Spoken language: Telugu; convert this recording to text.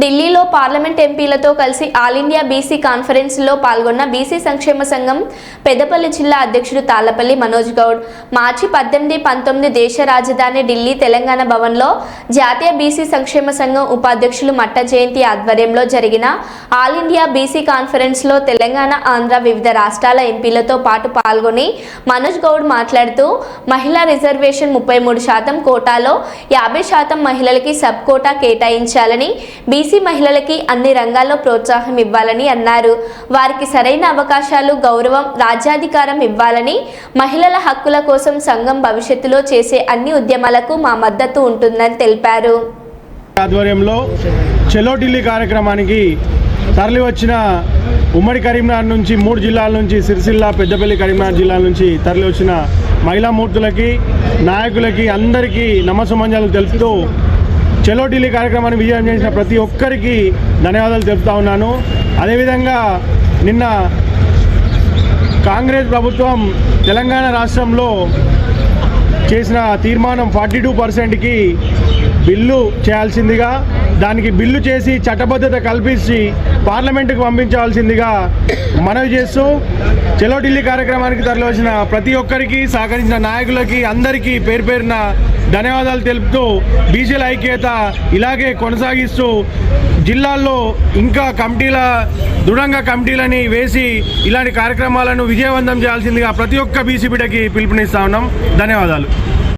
ఢిల్లీలో పార్లమెంట్ ఎంపీలతో కలిసి ఆల్ ఇండియా బీసీ కాన్ఫరెన్స్లో పాల్గొన్న బీసీ సంక్షేమ సంఘం పెద్దపల్లి జిల్లా అధ్యక్షుడు తాళ్ళపల్లి మనోజ్ గౌడ్. మార్చి పద్దెనిమిది పంతొమ్మిది దేశ రాజధాని ఢిల్లీ తెలంగాణ భవన్లో జాతీయ బీసీ సంక్షేమ సంఘం ఉపాధ్యక్షులు మట్ట జయంతి ఆధ్వర్యంలో జరిగిన ఆల్ ఇండియా బీసీ కాన్ఫరెన్స్లో తెలంగాణ ఆంధ్ర వివిధ రాష్ట్రాల ఎంపీలతో పాటు పాల్గొని మనోజ్ గౌడ్ మాట్లాడుతూ మహిళా రిజర్వేషన్ ముప్పై మూడు శాతం కోటాలో యాభై శాతం మహిళలకి సబ్ కోటా కేటాయించాలని బీసీ మహిళలకి అన్ని రంగాల్లో ప్రోత్సాహం ఇవ్వాలని అన్నారు. వారికి సరైన అవకాశాలు గౌరవం రాజ్యాధికారం ఇవ్వాలని మహిళల హక్కుల కోసం సంఘం భవిష్యత్తులో చేసే అన్ని ఉద్యమాలకు మా మద్దతు ఉంటుందని తెలిపారు. ఆధ్వర్యంలో చెలో ఢిల్లీ కార్యక్రమానికి తరలి వచ్చిన ఉమ్మడి కరీంనగర్ నుంచి మూడు జిల్లాల నుంచి సిరిసిల్ల పెద్దపల్లి కరీంనగర్ జిల్లాల నుంచి తరలి వచ్చిన మహిళా మూర్తులకి నాయకులకి అందరికీ నమసమంజాలు తెలుపుతూ చెలో ఢిల్లీ కార్యక్రమాన్ని విజయం చేసిన ప్రతి ఒక్కరికి ధన్యవాదాలు చెప్తా ఉన్నాను. అదేవిధంగా నిన్న కాంగ్రెస్ ప్రభుత్వం తెలంగాణ రాష్ట్రంలో చేసిన తీర్మానం ఫార్టీ టూ పర్సెంట్కి బిల్లు చేయాల్సిందిగా దానికి బిల్లు చేసి చట్టబద్ధత కల్పించి పార్లమెంటుకు పంపించాల్సిందిగా మనవి చేస్తూ చెలో ఢిల్లీ కార్యక్రమానికి తరలివచ్చిన ప్రతి ఒక్కరికి సహకరించిన నాయకులకి అందరికీ పేరు పేరున ధన్యవాదాలు తెలుపుతూ బీసీల ఐక్యత ఇలాగే కొనసాగిస్తూ జిల్లాల్లో ఇంకా కమిటీల దృఢంగా కమిటీలని వేసి ఇలాంటి కార్యక్రమాలను విజయవంతం చేయాల్సిందిగా ప్రతి ఒక్క బీసీ బిడ్డకి పిలుపునిస్తా ఉన్నాం. ధన్యవాదాలు.